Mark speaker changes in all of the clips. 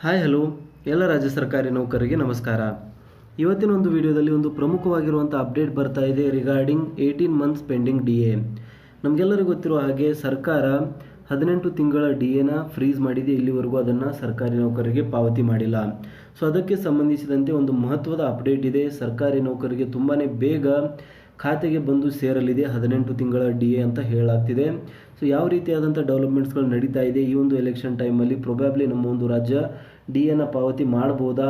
Speaker 1: Hi hello, ಎಲ್ಲ ರಾಜ್ಯ ಸರ್ಕಾರಿ ನೌಕರರಿಗೆ ನಮಸ್ಕಾರ. ಇವತ್ತಿನ ಒಂದು ವಿಡಿಯೋದಲ್ಲಿ ಒಂದು ಪ್ರಮುಖವಾಗಿರುವಂಥ ಅಪ್ಡೇಟ್ ಬರ್ತಾ ಇದೆ regarding eighteen months pending D A ನಮಗೆಲ್ಲರಿಗೂ ಗೊತ್ತಿರೋ ಹಾಗೆ ಸರ್ಕಾರ ಹದಿನೆಂಟು ತಿಂಗಳ ಡಿ ಎನ ಫ್ರೀಸ್ ಮಾಡಿದೆ, ಇಲ್ಲಿವರೆಗೂ ಅದನ್ನು ಸರ್ಕಾರಿ ನೌಕರರಿಗೆ ಪಾವತಿ ಮಾಡಿಲ್ಲ. ಸೊ ಅದಕ್ಕೆ ಸಂಬಂಧಿಸಿದಂತೆ ಒಂದು ಮಹತ್ವದ ಅಪ್ಡೇಟ್ ಇದೆ. ಸರ್ಕಾರಿ ನೌಕರರಿಗೆ ತುಂಬಾ ಬೇಗ ಖಾತೆಗೆ ಬಂದು ಸೇರಲಿದೆ ಹದಿನೆಂಟು ತಿಂಗಳ ಡಿ ಎ ಅಂತ ಹೇಳಲಾಗ್ತಿದೆ. ಸೊ ಯಾವ ರೀತಿಯಾದಂಥ ಡೆವಲಪ್ಮೆಂಟ್ಸ್ಗಳು ನಡೀತಾ ಇದೆ ಈ ಒಂದು ಎಲೆಕ್ಷನ್ ಟೈಮಲ್ಲಿ ಪ್ರೊಬ್ಯಾಬ್ಲಿ ನಮ್ಮ ಒಂದು ರಾಜ್ಯ ಡಿ ಎನ ಪಾವತಿ ಮಾಡ್ಬೋದಾ?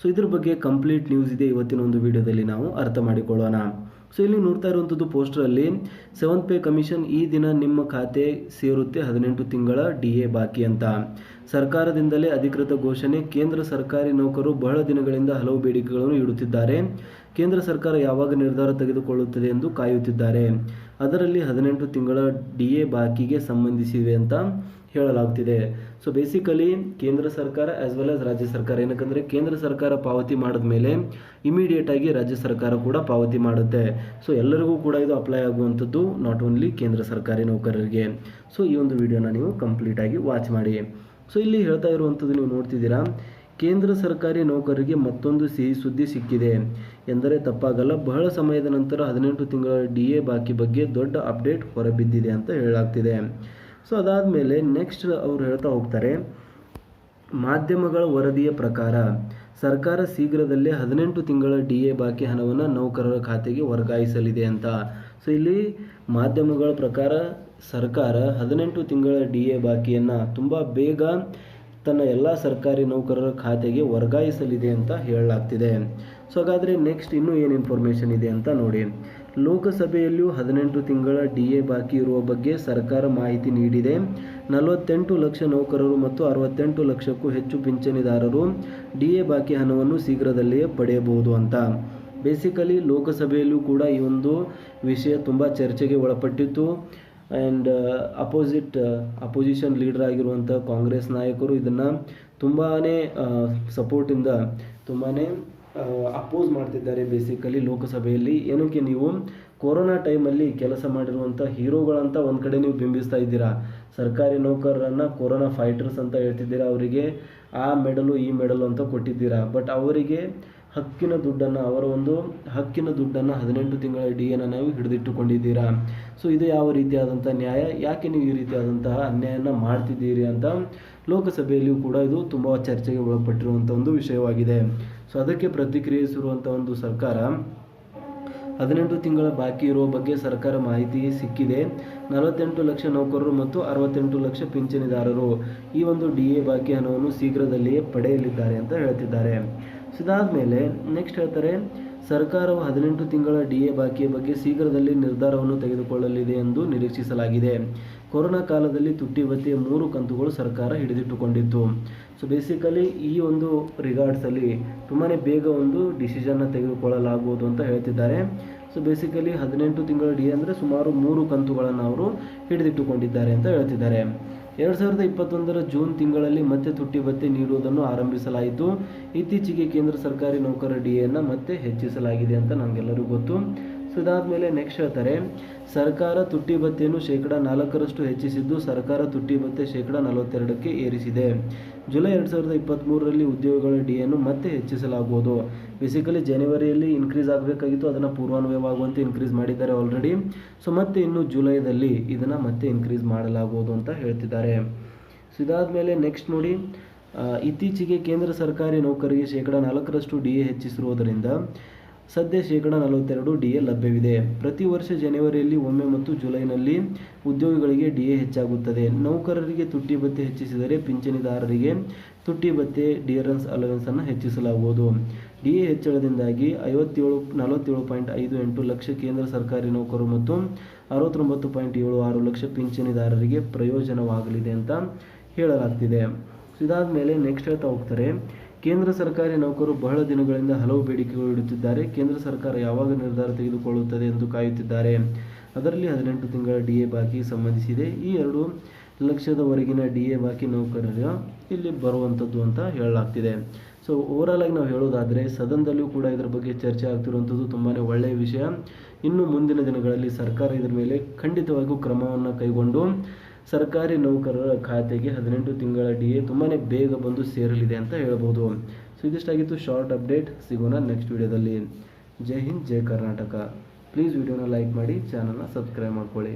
Speaker 1: ಸೊ ಇದ್ರ ಬಗ್ಗೆ ಕಂಪ್ಲೀಟ್ ನ್ಯೂಸ್ ಇದೆ ಇವತ್ತಿನ ಒಂದು ವಿಡಿಯೋದಲ್ಲಿ ನಾವು ಅರ್ಥ ಮಾಡಿಕೊಳ್ಳೋಣ. ಸೊ ಇಲ್ಲಿ ನೋಡ್ತಾ ಇರುವಂಥದ್ದು ಪೋಸ್ಟರಲ್ಲಿ ಸೆವೆಂತ್ ಪೇ ಕಮಿಷನ್ ಈ ದಿನ ನಿಮ್ಮ ಖಾತೆ ಸೇರುತ್ತೆ ಹದಿನೆಂಟು ತಿಂಗಳ ಡಿ ಎ ಬಾಕಿ ಅಂತ. ಸರ್ಕಾರದಿಂದಲೇ ಅಧಿಕೃತ ಘೋಷಣೆ, ಕೇಂದ್ರ ಸರ್ಕಾರಿ ನೌಕರರು ಬಹಳ ದಿನಗಳಿಂದ ಹಲವು ಬೇಡಿಕೆಗಳನ್ನು ಇಡುತ್ತಿದ್ದಾರೆ. ಕೇಂದ್ರ ಸರ್ಕಾರ ಯಾವಾಗ ನಿರ್ಧಾರ ತೆಗೆದುಕೊಳ್ಳುತ್ತದೆ ಎಂದು ಕಾಯುತ್ತಿದ್ದಾರೆ. ಅದರಲ್ಲಿ ಹದಿನೆಂಟು ತಿಂಗಳ ಡಿ ಎ ಬಾಕಿಗೆ ಸಂಬಂಧಿಸಿವೆ ಅಂತ ಹೇಳಲಾಗ್ತಿದೆ. ಸೊ ಬೇಸಿಕಲಿ ಕೇಂದ್ರ ಸರ್ಕಾರ ಆಸ್ ವೆಲ್ ಆಸ್ ರಾಜ್ಯ ಸರ್ಕಾರ, ಏನಕ್ಕಂದರೆ ಕೇಂದ್ರ ಸರ್ಕಾರ ಪಾವತಿ ಮಾಡಿದ ಮೇಲೆ ಇಮಿಡಿಯೇಟ್ ಆಗಿ ರಾಜ್ಯ ಸರ್ಕಾರ ಕೂಡ ಪಾವತಿ ಮಾಡುತ್ತೆ. ಸೊ ಎಲ್ಲರಿಗೂ ಕೂಡ ಇದು ಅಪ್ಲೈ ಆಗುವಂಥದ್ದು ನಾಟ್ ಓನ್ಲಿ ಕೇಂದ್ರ ಸರ್ಕಾರಿ ನೌಕರರಿಗೆ. ಸೊ ಈ ಒಂದು ವಿಡಿಯೋನ ನೀವು ಕಂಪ್ಲೀಟ್ ಆಗಿ ವಾಚ್ ಮಾಡಿ. ಸೊ ಇಲ್ಲಿ ಹೇಳ್ತಾ ಇರುವಂಥದ್ದು ನೀವು ನೋಡ್ತಿದ್ದೀರಾ ಕೇಂದ್ರ ಸರ್ಕಾರಿ ನೌಕರರಿಗೆ ಮತ್ತೊಂದು ಸಿಹಿ ಸುದ್ದಿ ಸಿಕ್ಕಿದೆ ಎಂದರೆ ತಪ್ಪಾಗಲ್ಲ. ಬಹಳ ಸಮಯದ ನಂತರ ಹದಿನೆಂಟು ತಿಂಗಳ ಡಿ ಎ ಬಾಕಿ ಬಗ್ಗೆ ದೊಡ್ಡ ಅಪ್ಡೇಟ್ ಹೊರಬಿದ್ದಿದೆ ಅಂತ ಹೇಳಲಾಗ್ತಿದೆ. ಸೊ, ಅದಾದಮೇಲೆ ನೆಕ್ಸ್ಟ್ ಅವರು ಹೇಳ್ತಾ ಹೋಗ್ತಾರೆ, ಮಾಧ್ಯಮಗಳ ವರದಿಯ ಪ್ರಕಾರ ಸರ್ಕಾರ ಶೀಘ್ರದಲ್ಲೇ ಹದಿನೆಂಟು ತಿಂಗಳ ಡಿ ಎ ಬಾಕಿ ಹಣವನ್ನು ನೌಕರರ ಖಾತೆಗೆ ವರ್ಗಾಯಿಸಲಿದೆ ಅಂತ. ಸೊ, ಇಲ್ಲಿ ಮಾಧ್ಯಮಗಳ ಪ್ರಕಾರ ಸರ್ಕಾರ ಹದಿನೆಂಟು ತಿಂಗಳ ಡಿ ಎ ಬಾಕಿಯನ್ನು ತುಂಬ ಬೇಗ ತನ್ನ ಎಲ್ಲ ಸರ್ಕಾರಿ ನೌಕರರ ಖಾತೆಗೆ ವರ್ಗಾಯಿಸಲಿದೆ ಅಂತ ಹೇಳಲಾಗ್ತಿದೆ. ಸೊ ಹಾಗಾದರೆ ನೆಕ್ಸ್ಟ್ ಇನ್ನೂ ಏನು ಇನ್ಫಾರ್ಮೇಷನ್ ಇದೆ ಅಂತ ನೋಡಿ. ಲೋಕಸಭೆಯಲ್ಲಿಯೂ ಹದಿನೆಂಟು ತಿಂಗಳ ಡಿ ಎ ಬಾಕಿ ಇರುವ ಬಗ್ಗೆ ಸರ್ಕಾರ ಮಾಹಿತಿ ನೀಡಿದೆ. ನಲವತ್ತೆಂಟು ಲಕ್ಷ ನೌಕರರು ಮತ್ತು ಅರವತ್ತೆಂಟು ಲಕ್ಷಕ್ಕೂ ಹೆಚ್ಚು ಪಿಂಚಣಿದಾರರು ಡಿ ಎ ಬಾಕಿ ಹಣವನ್ನು ಶೀಘ್ರದಲ್ಲಿಯೇ ಪಡೆಯಬಹುದು ಅಂತ. ಬೇಸಿಕಲಿ ಲೋಕಸಭೆಯಲ್ಲೂ ಕೂಡ ಈ ಒಂದು ವಿಷಯ ತುಂಬ ಚರ್ಚೆಗೆ ಒಳಪಟ್ಟಿತ್ತು. ಆ್ಯಂಡ್ ಅಪೋಸಿಟ್ ಅಪೋಸಿಷನ್ ಲೀಡರ್ ಆಗಿರುವಂಥ ಕಾಂಗ್ರೆಸ್ ನಾಯಕರು ಇದನ್ನು ತುಂಬಾ ಸಪೋರ್ಟಿಂದ ತುಂಬಾ ಅಪೋಸ್ ಮಾಡ್ತಿದ್ದಾರೆ ಬೇಸಿಕಲಿ ಲೋಕಸಭೆಯಲ್ಲಿ. ಏನಕ್ಕೆ ನೀವು ಕೊರೋನಾ ಟೈಮಲ್ಲಿ ಕೆಲಸ ಮಾಡಿರುವಂಥ ಹೀರೋಗಳಂತ ಒಂದು ಕಡೆ ನೀವು ಬಿಂಬಿಸ್ತಾ ಇದ್ದೀರಾ? ಸರ್ಕಾರಿ ನೌಕರರನ್ನು ಕೊರೋನಾ ಫೈಟರ್ಸ್ ಅಂತ ಹೇಳ್ತಿದ್ದೀರಾ ಅವರಿಗೆ? ಆ ಮೆಡಲು, ಈ ಮೆಡಲು ಅಂತ ಕೊಟ್ಟಿದ್ದೀರಾ? ಬಟ್ ಅವರಿಗೆ ಹಕ್ಕಿನ ದುಡ್ಡನ್ನು, ಅವರ ಒಂದು ಹಕ್ಕಿನ ದುಡ್ಡನ್ನು ಹದಿನೆಂಟು ತಿಂಗಳ ಡಿ ಎನ ನೀವು ಹಿಡಿದಿಟ್ಟುಕೊಂಡಿದ್ದೀರಾ? ಸೊ ಇದು ಯಾವ ರೀತಿಯಾದಂಥ ನ್ಯಾಯ? ಯಾಕೆ ನೀವು ಈ ರೀತಿಯಾದಂತಹ ಅನ್ಯಾಯನ ಮಾಡ್ತಿದ್ದೀರಿ ಅಂತ ಲೋಕಸಭೆಯಲ್ಲಿಯೂ ಕೂಡ ಇದು ತುಂಬ ಚರ್ಚೆಗೆ ಒಳಪಟ್ಟಿರುವಂಥ ಒಂದು ವಿಷಯವಾಗಿದೆ. ಸೊ ಅದಕ್ಕೆ ಪ್ರತಿಕ್ರಿಯಿಸಿರುವಂಥ ಒಂದು ಸರ್ಕಾರ, ಹದಿನೆಂಟು ತಿಂಗಳ ಬಾಕಿ ಇರುವ ಬಗ್ಗೆ ಸರ್ಕಾರ ಮಾಹಿತಿ ಸಿಕ್ಕಿದೆ. ನಲವತ್ತೆಂಟು ಲಕ್ಷ ನೌಕರರು ಮತ್ತು ಅರವತ್ತೆಂಟು ಲಕ್ಷ ಪಿಂಚಣಿದಾರರು ಈ ಒಂದು ಡಿ ಎ ಬಾಕಿ ಹಣವನ್ನು ಶೀಘ್ರದಲ್ಲಿಯೇ ಪಡೆಯಲಿದ್ದಾರೆ ಅಂತ ಹೇಳ್ತಿದ್ದಾರೆ. ಇದಾದಮೇಲೆ ನೆಕ್ಸ್ಟ್ ಹೇಳ್ತಾರೆ, ಸರ್ಕಾರವು ಹದಿನೆಂಟು ತಿಂಗಳ ಡಿ ಎ ಬಾಕಿಯ ಬಗ್ಗೆ ಶೀಘ್ರದಲ್ಲಿ ನಿರ್ಧಾರವನ್ನು ತೆಗೆದುಕೊಳ್ಳಲಿದೆ ಎಂದು ನಿರೀಕ್ಷಿಸಲಾಗಿದೆ. ಕೊರೋನಾ ಕಾಲದಲ್ಲಿ ತುಟ್ಟಿ ಬತ್ತಿಯ ಮೂರು ಕಂತುಗಳು ಸರ್ಕಾರ ಹಿಡಿದಿಟ್ಟುಕೊಂಡಿತ್ತು. ಸೊ ಬೇಸಿಕಲಿ ಈ ಒಂದು ರಿಗಾರ್ಡ್ಸಲ್ಲಿ ತುಂಬಾ ಬೇಗ ಒಂದು ಡಿಸಿಷನ್ನ ತೆಗೆದುಕೊಳ್ಳಲಾಗುವುದು ಅಂತ ಹೇಳ್ತಿದ್ದಾರೆ. ಸೊ ಬೇಸಿಕಲಿ ಹದಿನೆಂಟು ತಿಂಗಳ ಡಿ ಅಂದರೆ ಸುಮಾರು ಮೂರು ಕಂತುಗಳನ್ನು ಅವರು ಹಿಡಿದಿಟ್ಟುಕೊಂಡಿದ್ದಾರೆ ಅಂತ ಹೇಳ್ತಿದ್ದಾರೆ. ಎರಡು ಸಾವಿರದ ಇಪ್ಪತ್ತೊಂದರ ಜೂನ್ ತಿಂಗಳಲ್ಲಿ ಮತ್ತೆ ತುಟ್ಟಿ ಭತ್ಯೆ ನೀಡುವುದನ್ನು ಆರಂಭಿಸಲಾಯಿತು. ಇತ್ತೀಚೆಗೆ ಕೇಂದ್ರ ಸರ್ಕಾರಿ ನೌಕರ ಡಿಎನ್ನ ಮತ್ತೆ ಹೆಚ್ಚಿಸಲಾಗಿದೆ ಅಂತ ನಮಗೆಲ್ಲರಿಗೂ ಗೊತ್ತು. ಸೊ ಇದಾದಮೇಲೆ ನೆಕ್ಸ್ಟ್ ಹೇಳ್ತಾರೆ, ಸರ್ಕಾರ ತುಟ್ಟಿ ಭತ್ಯೆಯನ್ನು ಶೇಕಡ ನಾಲ್ಕರಷ್ಟು ಹೆಚ್ಚಿಸಿದ್ದು ಸರ್ಕಾರ ತುಟ್ಟಿ ಭತ್ಯೆ ಶೇಕಡ ನಲವತ್ತೆರಡಕ್ಕೆ ಏರಿಸಿದೆ. ಜುಲೈ ಎರಡು ಸಾವಿರದ ಇಪ್ಪತ್ತ್ಮೂರರಲ್ಲಿ ಉದ್ಯೋಗಗಳ ಡಿಯನ್ನು ಮತ್ತೆ ಹೆಚ್ಚಿಸಲಾಗುವುದು. ಬೇಸಿಕಲಿ ಜನವರಿಯಲ್ಲಿ ಇನ್ಕ್ರೀಸ್ ಆಗಬೇಕಾಗಿತ್ತು, ಅದನ್ನು ಪೂರ್ವಾನ್ವಯವಾಗುವಂತೆ ಇನ್ಕ್ರೀಸ್ ಮಾಡಿದ್ದಾರೆ ಆಲ್ರೆಡಿ ಸೊ ಮತ್ತೆ ಇನ್ನು ಜುಲೈದಲ್ಲಿ ಇದನ್ನು ಮತ್ತೆ ಇನ್ಕ್ರೀಸ್ ಮಾಡಲಾಗುವುದು ಅಂತ ಹೇಳ್ತಿದ್ದಾರೆ. ಸೊ ಇದಾದಮೇಲೆ ನೆಕ್ಸ್ಟ್ ನೋಡಿ ಇತ್ತೀಚೆಗೆ ಕೇಂದ್ರ ಸರ್ಕಾರಿ ನೌಕರಿಗೆ ಶೇಕಡ ನಾಲ್ಕರಷ್ಟು ಡಿ ಎ ಹೆಚ್ಚಿಸಿರುವುದರಿಂದ ಸದ್ಯ ಶೇಕಡ ನಲವತ್ತೆರಡು ಡಿ ಎ ಲಭ್ಯವಿದೆ. ಪ್ರತಿ ವರ್ಷ ಜನವರಿಯಲ್ಲಿ ಒಮ್ಮೆ ಮತ್ತು ಜುಲೈನಲ್ಲಿ ಉದ್ಯೋಗಿಗಳಿಗೆ ಡಿ ಎ ಹೆಚ್ಚಾಗುತ್ತದೆ. ನೌಕರರಿಗೆ ತುಟ್ಟಿ ಭತ್ಯೆ ಹೆಚ್ಚಿಸಿದರೆ ಪಿಂಚಣಿದಾರರಿಗೆ ತುಟ್ಟಿ ಭತ್ಯೆ ಡಿಯರೆನ್ಸ್ ಅಲವೆನ್ಸನ್ನು ಹೆಚ್ಚಿಸಲಾಗುವುದು. ಡಿ ಎ ಹೆಚ್ಚಳದಿಂದಾಗಿ ಐವತ್ತೇಳು, ನಲವತ್ತೇಳು ಪಾಯಿಂಟ್ ಐದು ಎಂಟು ಲಕ್ಷ ಕೇಂದ್ರ ಸರ್ಕಾರಿ ನೌಕರರು ಮತ್ತು ಅರವತ್ತೊಂಬತ್ತು ಪಾಯಿಂಟ್ ಏಳು ಆರು ಲಕ್ಷ ಪಿಂಚಣಿದಾರರಿಗೆ ಪ್ರಯೋಜನವಾಗಲಿದೆ ಅಂತ ಹೇಳಲಾಗ್ತಿದೆ. ಇದಾದ ಮೇಲೆ ನೆಕ್ಸ್ಟ್ ಹೇಳ್ತಾ ಹೋಗ್ತಾರೆ ಕೇಂದ್ರ ಸರ್ಕಾರಿ ನೌಕರರು ಬಹಳ ದಿನಗಳಿಂದ ಹಲವು ಬೇಡಿಕೆಗಳು ಇಡುತ್ತಿದ್ದಾರೆ. ಕೇಂದ್ರ ಸರ್ಕಾರ ಯಾವಾಗ ನಿರ್ಧಾರ ತೆಗೆದುಕೊಳ್ಳುತ್ತದೆ ಎಂದು ಕಾಯುತ್ತಿದ್ದಾರೆ. ಅದರಲ್ಲಿ ಹದಿನೆಂಟು ತಿಂಗಳ ಡಿ ಎ ಬಾಕಿ ಸಂಬಂಧಿಸಿದೆ. ಈ ಎರಡು ಲಕ್ಷದವರೆಗಿನ ಡಿ ಎ ಬಾಕಿ ನೌಕರರ ಇಲ್ಲಿ ಬರುವಂಥದ್ದು ಅಂತ ಹೇಳಲಾಗ್ತಿದೆ. ಸೊ ಓವರಾಲ್ ಆಗಿ ನಾವು ಹೇಳೋದಾದರೆ ಸದನದಲ್ಲಿಯೂ ಕೂಡ ಇದರ ಬಗ್ಗೆ ಚರ್ಚೆ ಆಗ್ತಿರುವಂಥದ್ದು ತುಂಬಾ ಒಳ್ಳೆಯ ವಿಷಯ. ಇನ್ನು ಮುಂದಿನ ದಿನಗಳಲ್ಲಿ ಸರ್ಕಾರ ಇದರ ಮೇಲೆ ಖಂಡಿತವಾಗಿಯೂ ಕ್ರಮವನ್ನು ಕೈಗೊಂಡು ಸರ್ಕಾರಿ ನೌಕರರ ಖಾತೆಗೆ ಹದಿನೆಂಟು ತಿಂಗಳ ಡಿ ಎ ತುಂಬಾ ಬೇಗ ಬಂದು ಸೇರಲಿದೆ ಅಂತ ಹೇಳ್ಬೋದು. ಸೊ ಇದಿಷ್ಟಾಗಿತ್ತು ಶಾರ್ಟ್ ಅಪ್ಡೇಟ್ ಸಿಗೋಣ ನೆಕ್ಸ್ಟ್ ವಿಡಿಯೋದಲ್ಲಿ. ಜೈ ಹಿಂದ್, ಜೈ ಕರ್ನಾಟಕ. ಪ್ಲೀಸ್ ವಿಡಿಯೋನ ಲೈಕ್ ಮಾಡಿ ಚಾನಲ್ನ ಸಬ್ಸ್ಕ್ರೈಬ್ ಮಾಡ್ಕೊಳ್ಳಿ.